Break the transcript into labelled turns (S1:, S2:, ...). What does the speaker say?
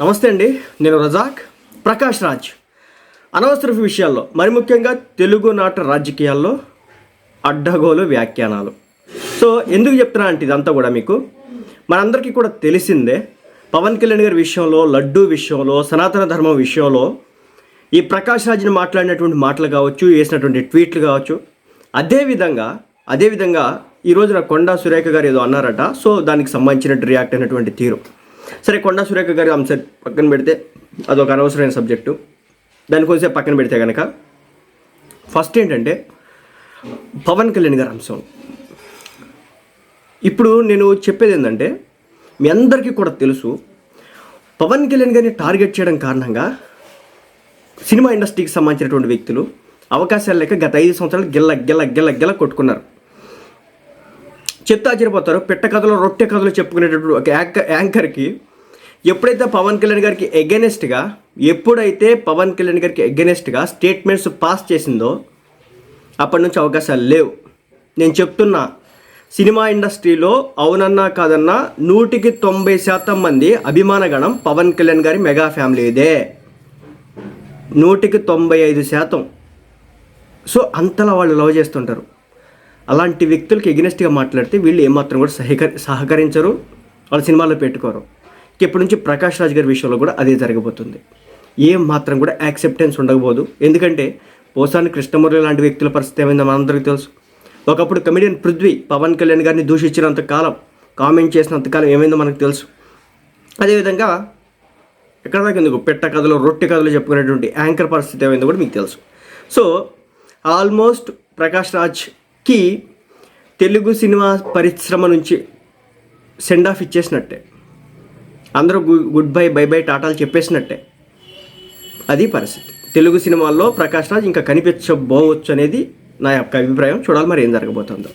S1: నమస్తే అండి నేను రజాక్ ప్రకాష్ రాజ్. అనవసర విషయాల్లో మరి ముఖ్యంగా తెలుగు నాట రాజకీయాల్లో అడ్డగోలు వ్యాఖ్యానాలు. సో ఎందుకు చెప్తున్నా అంటే ఇదంతా కూడా మీకు మనందరికీ కూడా తెలిసిందే పవన్ కళ్యాణ్ గారి విషయంలో లడ్డూ విషయంలో సనాతన ధర్మం విషయంలో ఈ ప్రకాష్ రాజ్ని మాట్లాడినటువంటి మాటలు కావచ్చు వేసినటువంటి ట్వీట్లు కావచ్చు అదేవిధంగా అదేవిధంగా ఈ రోజున కొండా సురేఖ గారు ఏదో అన్నారట సో దానికి సంబంధించినట్టు రియాక్ట్ అయినటువంటి తీరు. సరే కొండా సురేఖ గారి అంశం పక్కన పెడితే అదొక అనవసరమైన సబ్జెక్టు. దాని పక్కన పెడితే కనుక ఫస్ట్ ఏంటంటే పవన్ కళ్యాణ్ గారి అంశం. ఇప్పుడు నేను చెప్పేది ఏంటంటే మీ అందరికీ కూడా తెలుసు పవన్ కళ్యాణ్ గారిని టార్గెట్ చేయడం కారణంగా సినిమా ఇండస్ట్రీకి సంబంధించినటువంటి వ్యక్తులు అవకాశాలు లేక గత ఐదు సంవత్సరాలు గిల్ల గిల్ల గిల్ల గిల్ల కొట్టుకున్నారు. చెప్తే ఆశ్చర్యపోతారు. పెట్ట కథలో రొట్టె కథలు చెప్పుకునేటటువంటి ఒక యాంకర్ యాంకర్కి ఎప్పుడైతే పవన్ కళ్యాణ్ గారికి ఎగెనెస్ట్గా ఎప్పుడైతే పవన్ కళ్యాణ్ గారికి ఎగెనెస్ట్గా స్టేట్మెంట్స్ పాస్ చేసిందో అప్పటి నుంచి అవకాశాలు లేవు. నేను చెప్తున్నా సినిమా ఇండస్ట్రీలో అవునన్నా కాదన్నా నూటికి తొంభై శాతం మంది అభిమానగణం పవన్ కళ్యాణ్ గారి మెగా ఫ్యామిలీ ఇదే నూటికి తొంభై ఐదు శాతం. సో అంతలా వాళ్ళు లవ్ చేస్తుంటారు. అలాంటి వ్యక్తులకి ఎగ్నెస్ట్గా మాట్లాడితే వీళ్ళు ఏమాత్రం కూడా సహకరి సహకరించరు. వాళ్ళ సినిమాలో పెట్టుకోరు. ఇప్పటి నుంచి ప్రకాష్ రాజ్ గారి విషయంలో కూడా అదే జరగబోతుంది. ఏం మాత్రం కూడా యాక్సెప్టెన్స్ ఉండకపోదు. ఎందుకంటే పోసాని కృష్ణమురళి లాంటి వ్యక్తుల పరిస్థితి ఏమైందో మనందరికీ తెలుసు. ఒకప్పుడు కమెడియన్ పృథ్వీ పవన్ కళ్యాణ్ గారిని దూషించినంత కాలం కామెంట్ చేసినంత కాలం ఏమైందో మనకు తెలుసు. అదేవిధంగా ఎక్కడ దాకా ఎందుకు? పెట్ట కథలు రొట్టె కథలు చెప్పుకునేటువంటి యాంకర్ పరిస్థితి ఏమైందో కూడా మీకు తెలుసు. సో ఆల్మోస్ట్ ప్రకాష్ రాజ్ కి తెలుగు సినిమా పరిశ్రమ నుంచి సెండ్ ఆఫ్ ఇచ్చేసినట్టే. అందరూ గుడ్ బై బై బై టాటాలు చెప్పేసినట్టే. అది పరిస్థితి. తెలుగు సినిమాల్లో ప్రకాష్ రాజ్ ఇంకా కనిపించబోవచ్చు అనేది నా యొక్క అభిప్రాయం. చూడాలి మరి ఏం జరగబోతుందో.